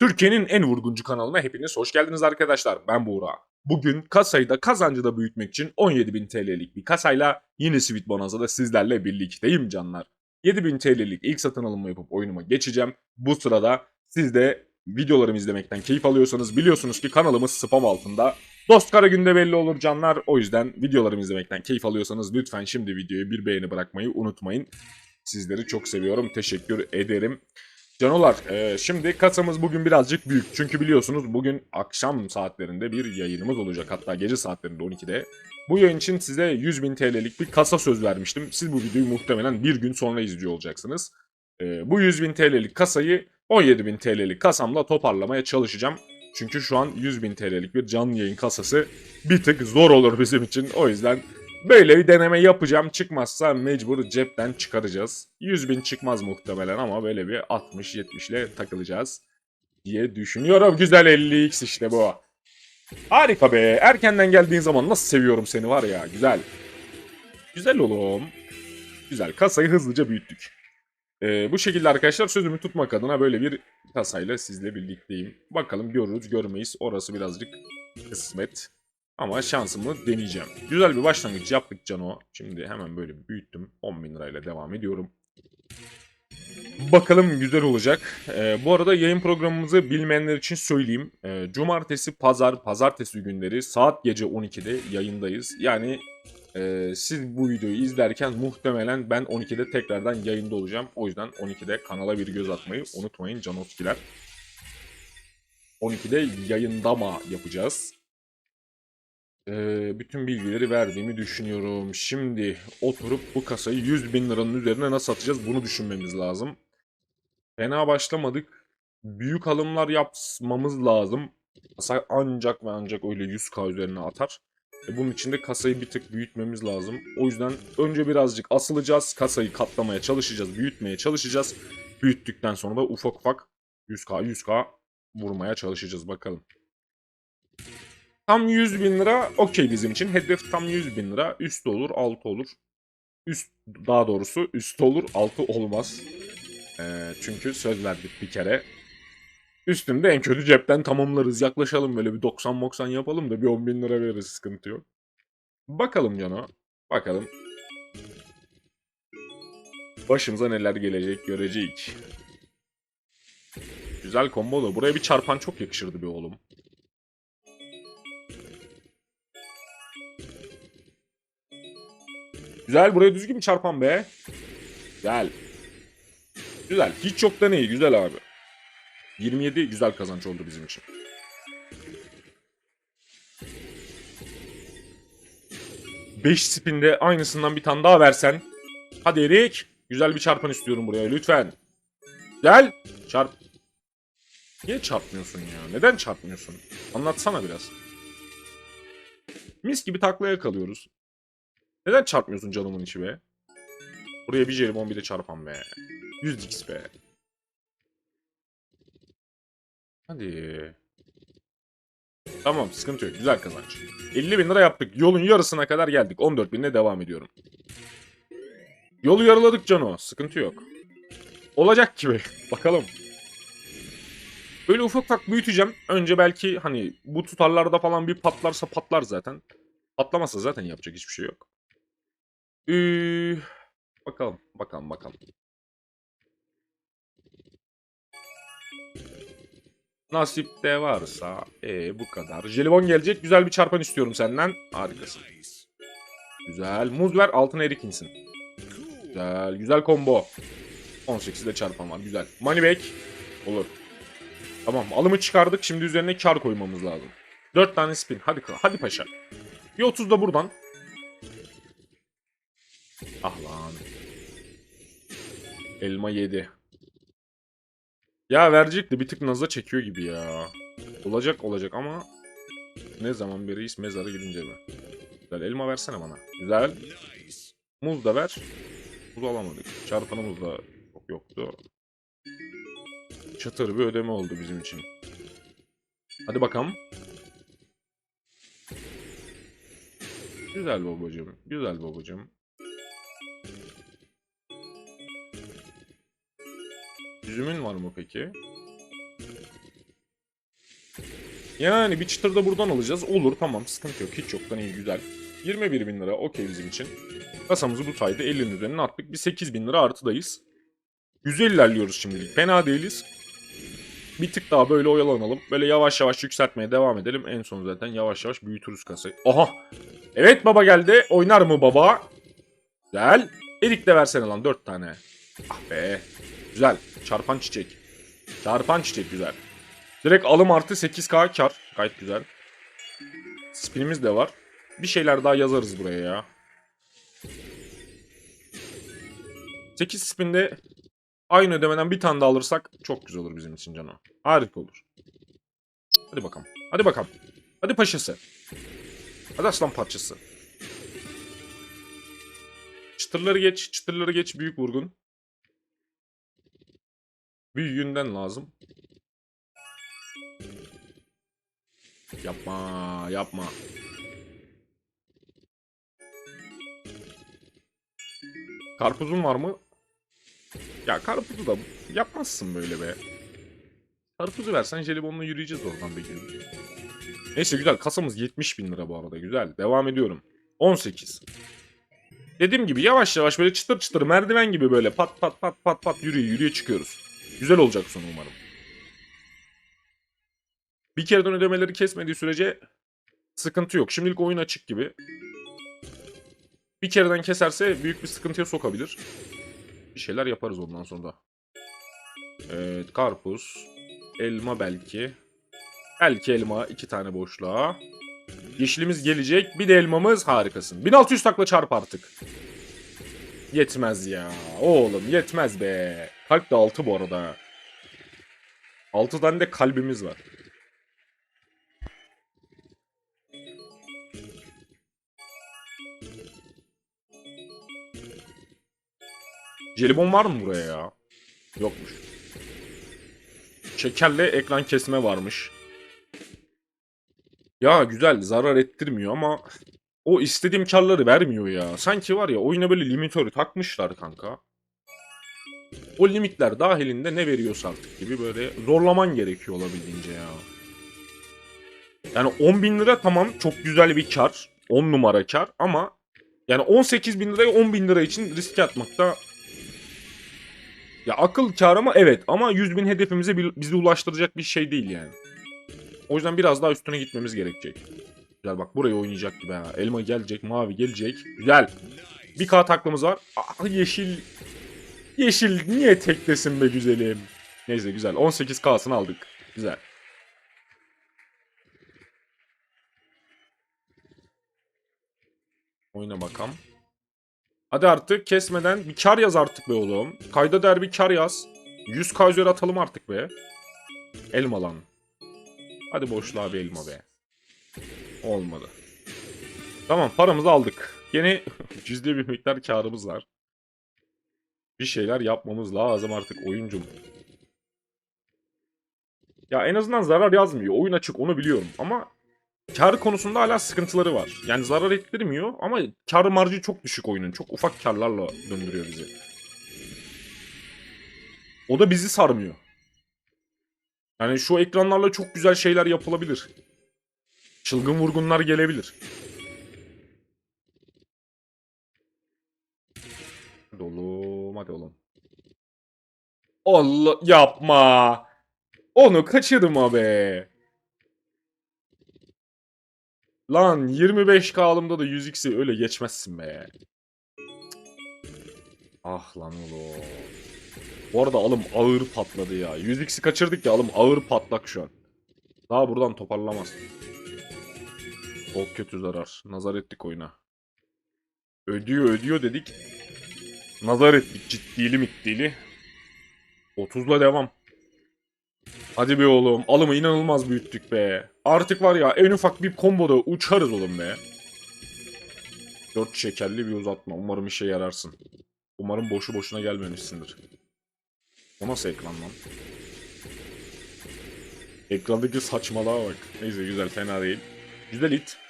Türkiye'nin en vurguncu kanalına hepiniz hoş geldiniz arkadaşlar. Ben Buğra. Bugün kasayı da kazancı da büyütmek için 17.000 TL'lik bir kasayla yine Sweet Bonanza'da sizlerle birlikteyim canlar. 7.000 TL'lik ilk satın alımı yapıp oyunuma geçeceğim. Bu sırada siz de videolarımı izlemekten keyif alıyorsanız biliyorsunuz ki kanalımız spam altında. Dost kara günde belli olur canlar. O yüzden videolarımı izlemekten keyif alıyorsanız lütfen şimdi videoyu bir beğeni bırakmayı unutmayın. Sizleri çok seviyorum. Teşekkür ederim. Canolar, e, şimdi kasamız bugün birazcık büyük. Çünkü biliyorsunuz bugün akşam saatlerinde bir yayınımız olacak. Hatta gece saatlerinde 12'de. Bu yayın için size 100.000 TL'lik bir kasa söz vermiştim. Siz bu videoyu muhtemelen bir gün sonra izliyor olacaksınız. E, bu 100.000 TL'lik kasayı 17.000 TL'lik kasamla toparlamaya çalışacağım. Çünkü şu an 100.000 TL'lik bir canlı yayın kasası bir tık zor olur bizim için. O yüzden Böyle bir deneme yapacağım. Çıkmazsa mecbur cepten çıkaracağız. 100 bin çıkmaz muhtemelen ama böyle bir 60-70 ile takılacağız diye düşünüyorum. Güzel 50x işte bu. Harika be. Erkenden geldiğin zaman nasıl seviyorum seni var ya. Güzel. Güzel oğlum. Güzel. Kasayı hızlıca büyüttük. Ee, bu şekilde arkadaşlar sözümü tutmak adına böyle bir kasayla sizle birlikteyim. Bakalım görürüz görmeyiz. Orası birazcık kısmet. Ama şansımı deneyeceğim. Güzel bir başlangıç yaptık Cano. Şimdi hemen böyle büyüttüm. 10 bin lirayla devam ediyorum. Bakalım güzel olacak. Ee, bu arada yayın programımızı bilmeyenler için söyleyeyim. Ee, cumartesi, pazar, pazartesi günleri saat gece 12'de yayındayız. Yani e, siz bu videoyu izlerken muhtemelen ben 12'de tekrardan yayında olacağım. O yüzden 12'de kanala bir göz atmayı unutmayın Canoskiler. 12'de yayındama yapacağız. Ee, bütün bilgileri verdiğimi düşünüyorum. Şimdi oturup bu kasayı 100 bin liranın üzerine nasıl atacağız bunu düşünmemiz lazım. Fena başlamadık. Büyük alımlar yapmamız lazım. Kasa ancak ve ancak öyle 100k üzerine atar. E bunun için de kasayı bir tık büyütmemiz lazım. O yüzden önce birazcık asılacağız. Kasayı katlamaya çalışacağız, büyütmeye çalışacağız. Büyüttükten sonra da ufak ufak 100k 100k vurmaya çalışacağız bakalım. Tam 100 bin lira okey bizim için. Hedef tam 100 bin lira. Üstü olur, altı olur. Üst daha doğrusu üstü olur, altı olmaz. Ee, çünkü söz verdik bir kere. Üstünde en kötü cepten tamamlarız. Yaklaşalım böyle bir 90-90 yapalım da bir 10 bin lira veririz sıkıntı yok. Bakalım Cano. Bakalım. Başımıza neler gelecek görecek. Güzel combo da. Buraya bir çarpan çok yakışırdı be oğlum. Güzel buraya düzgün bir çarpan be. Güzel. Güzel. Hiç yoktan iyi. Güzel abi. 27 güzel kazanç oldu bizim için. Beş spinde aynısından bir tane daha versen. Hadi Erik. Güzel bir çarpan istiyorum buraya lütfen. Gel. Çarp. Niye çarpmıyorsun ya? Neden çarpmıyorsun? Anlatsana biraz. Mis gibi taklaya kalıyoruz. Neden çarpmıyorsun canımın içi be? Buraya bir jelibon bir de çarpan be. 100 x be. Hadi. Tamam sıkıntı yok. Güzel kazanç. 50 bin lira yaptık. Yolun yarısına kadar geldik. 14 binle devam ediyorum. Yolu yarıladık Cano. Sıkıntı yok. Olacak gibi. Bakalım. Böyle ufak ufak büyüteceğim. Önce belki hani bu tutarlarda falan bir patlarsa patlar zaten. Patlamazsa zaten yapacak hiçbir şey yok. Ee, bakalım, bakalım, bakalım. Nasipte varsa, ee, bu kadar. Jelibon gelecek, güzel bir çarpan istiyorum senden. Harikasın. Güzel. Muz ver, altına erikinsin. Güzel, güzel combo. 18'de çarpan var, güzel. Money back. Olur. Tamam, alımı çıkardık. Şimdi üzerine kar koymamız lazım. 4 tane spin. Hadi, hadi paşa. Bir 30 da buradan. Ah lan. Elma yedi. Ya verecekti bir tık naza çekiyor gibi ya. Olacak olacak ama ne zaman bir reis mezara gidince mi? Güzel elma versene bana. Güzel. Muz da ver. Muz alamadık. Çarpanımız da çok yoktu. Çatır bir ödeme oldu bizim için. Hadi bakalım. Güzel babacığım. Güzel babacığım. Üzümün var mı peki? Yani bir çıtır da buradan alacağız. Olur tamam sıkıntı yok. Hiç yoktan iyi güzel. 21 bin lira okey bizim için. Kasamızı bu sayede 50'nin üzerine attık. Bir 8 bin lira artıdayız. Güzel ilerliyoruz şimdilik. Fena değiliz. Bir tık daha böyle oyalanalım. Böyle yavaş yavaş yükseltmeye devam edelim. En son zaten yavaş yavaş büyütürüz kasayı. Aha! Evet baba geldi. Oynar mı baba? Güzel. Erik de versene lan 4 tane. Ah be. Güzel. Çarpan çiçek. Çarpan çiçek güzel. Direkt alım artı 8k kar. Gayet güzel. Spinimiz de var. Bir şeyler daha yazarız buraya ya. 8 spinde aynı ödemeden bir tane daha alırsak çok güzel olur bizim için cano. Harika olur. Hadi bakalım. Hadi bakalım. Hadi paşası. Hadi aslan parçası. Çıtırları geç, çıtırları geç büyük vurgun. Büyüğünden lazım. Yapma, yapma. Karpuzun var mı? Ya karpuzu da yapmazsın böyle be. Karpuzu versen jelibonla yürüyeceğiz oradan bir gün. Neyse güzel kasamız 70 bin lira bu arada güzel. Devam ediyorum. 18. Dediğim gibi yavaş yavaş böyle çıtır çıtır merdiven gibi böyle pat pat pat pat pat yürüye yürüye çıkıyoruz. Güzel olacak sonu umarım. Bir kereden ödemeleri kesmediği sürece sıkıntı yok. Şimdilik oyun açık gibi. Bir kereden keserse büyük bir sıkıntıya sokabilir. Bir şeyler yaparız ondan sonra. Evet karpuz. Elma belki. Belki elma iki tane boşluğa. Yeşilimiz gelecek. Bir de elmamız harikasın. 1600 takla çarp artık. Yetmez ya. Oğlum yetmez be. Kalp de 6 bu arada. 6 tane de kalbimiz var. Jelibon var mı buraya ya? Yokmuş. Şekerle ekran kesme varmış. Ya güzel zarar ettirmiyor ama o istediğim karları vermiyor ya. Sanki var ya oyuna böyle limitörü takmışlar kanka. O limitler dahilinde ne veriyorsa artık gibi böyle zorlaman gerekiyor olabildiğince ya. Yani 10 bin lira tamam çok güzel bir kar. 10 numara kar ama yani 18 bin lirayı 10 bin lira için riske atmakta ya akıl kar ama evet ama 100 bin hedefimize bi- bizi ulaştıracak bir şey değil yani. O yüzden biraz daha üstüne gitmemiz gerekecek. Güzel bak buraya oynayacak gibi ha. Elma gelecek, mavi gelecek. Güzel. Bir K taklımız var. Ah yeşil. Yeşil niye teklesin be güzelim. Neyse güzel. 18K'sını aldık. Güzel. Oyna bakalım. Hadi artık kesmeden bir kar yaz artık be oğlum. Kayda değer bir kar yaz. 100k üzeri atalım artık be. Elma lan. Hadi boşluğa bir elma be. Olmadı. Tamam paramızı aldık. Yeni cüzdi bir miktar karımız var. Bir şeyler yapmamız lazım artık oyuncum. Ya en azından zarar yazmıyor. Oyun açık onu biliyorum ama kar konusunda hala sıkıntıları var. Yani zarar ettirmiyor ama kar marjı çok düşük oyunun. Çok ufak karlarla döndürüyor bizi. O da bizi sarmıyor. Yani şu ekranlarla çok güzel şeyler yapılabilir. Çılgın vurgunlar gelebilir. Hadi oğlum, hadi oğlum. Allah yapma. Onu kaçırma be. Lan 25k alımda da 100x'i öyle geçmezsin be. Ah lan oğlum. Bu arada alım ağır patladı ya. 100x'i kaçırdık ya alım ağır patlak şu an. Daha buradan toparlamaz. Çok kötü zarar. Nazar ettik oyuna. Ödüyor ödüyor dedik. Nazar ettik ciddili middili. 30'la devam. Hadi be oğlum. Alımı inanılmaz büyüttük be. Artık var ya en ufak bir komboda uçarız oğlum be. 4 şekerli bir uzatma. Umarım işe yararsın. Umarım boşu boşuna gelmemişsindir. O nasıl ekran lan? Ekrandaki saçmalığa bak. Neyse güzel fena değil. Güzel it.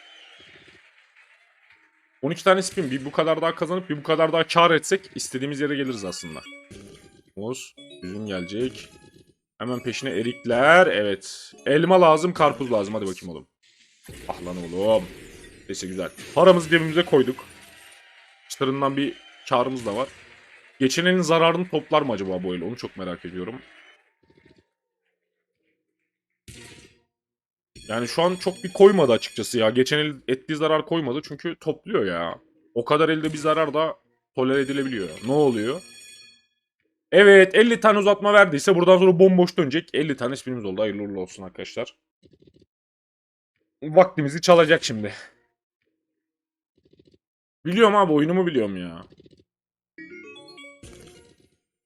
12 tane spin bir bu kadar daha kazanıp bir bu kadar daha kar etsek istediğimiz yere geliriz aslında. Muz. Üzüm gelecek. Hemen peşine erikler. Evet. Elma lazım, karpuz lazım. Hadi bakayım oğlum. Ah lan oğlum. Neyse güzel. Paramızı cebimize koyduk. Çıtırından bir karımız da var. Geçen zararını toplar mı acaba bu el? Onu çok merak ediyorum. Yani şu an çok bir koymadı açıkçası ya. Geçen el ettiği zarar koymadı çünkü topluyor ya. O kadar elde bir zarar da tolere edilebiliyor. Ne oluyor? Evet 50 tane uzatma verdiyse buradan sonra bomboş dönecek. 50 tane spinimiz oldu. Hayırlı uğurlu olsun arkadaşlar. Vaktimizi çalacak şimdi. Biliyorum abi oyunumu biliyorum ya.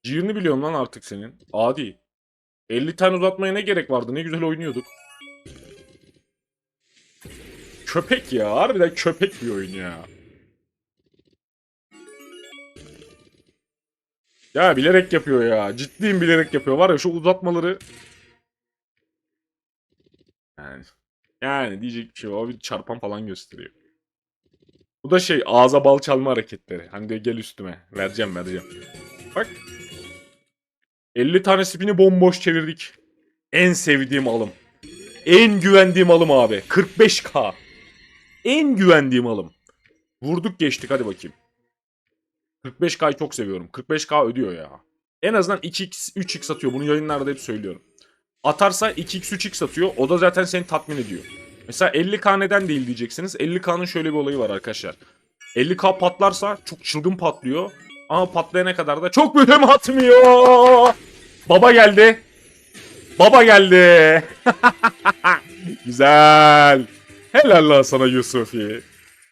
Ciğerini biliyorum lan artık senin. Adi. 50 tane uzatmaya ne gerek vardı? Ne güzel oynuyorduk. Köpek ya. Harbiden köpek bir oyun ya. Ya bilerek yapıyor ya. Ciddiyim bilerek yapıyor. Var ya şu uzatmaları. Yani. Yani diyecek bir şey var. O bir çarpan falan gösteriyor. Bu da şey ağza bal çalma hareketleri. Hani de gel üstüme. Vereceğim vereceğim. Bak. 50 tane spini bomboş çevirdik. En sevdiğim alım. En güvendiğim alım abi. 45k. En güvendiğim alım. Vurduk geçtik hadi bakayım. 45K'yı çok seviyorum. 45K ödüyor ya. En azından 2x, 3x atıyor. Bunu yayınlarda hep söylüyorum. Atarsa 2x, 3x atıyor. O da zaten seni tatmin ediyor. Mesela 50K neden değil diyeceksiniz. 50K'nın şöyle bir olayı var arkadaşlar. 50K patlarsa çok çılgın patlıyor. Ama patlayana kadar da çok mühim atmıyor. Baba geldi. Baba geldi. Güzel. Helal lan sana Yusufi.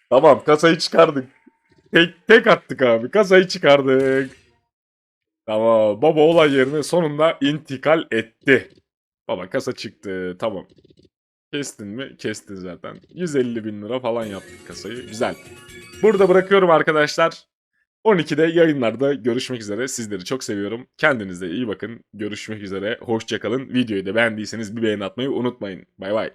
Tamam kasayı çıkardık. Tek, tek attık abi. Kasayı çıkardık. Tamam. Baba olay yerine sonunda intikal etti. Baba kasa çıktı. Tamam. Kestin mi? Kestin zaten. 150 bin lira falan yaptık kasayı. Güzel. Burada bırakıyorum arkadaşlar. 12'de yayınlarda görüşmek üzere. Sizleri çok seviyorum. Kendinize iyi bakın. Görüşmek üzere. Hoşçakalın. Videoyu da beğendiyseniz bir beğeni atmayı unutmayın. Bay bay.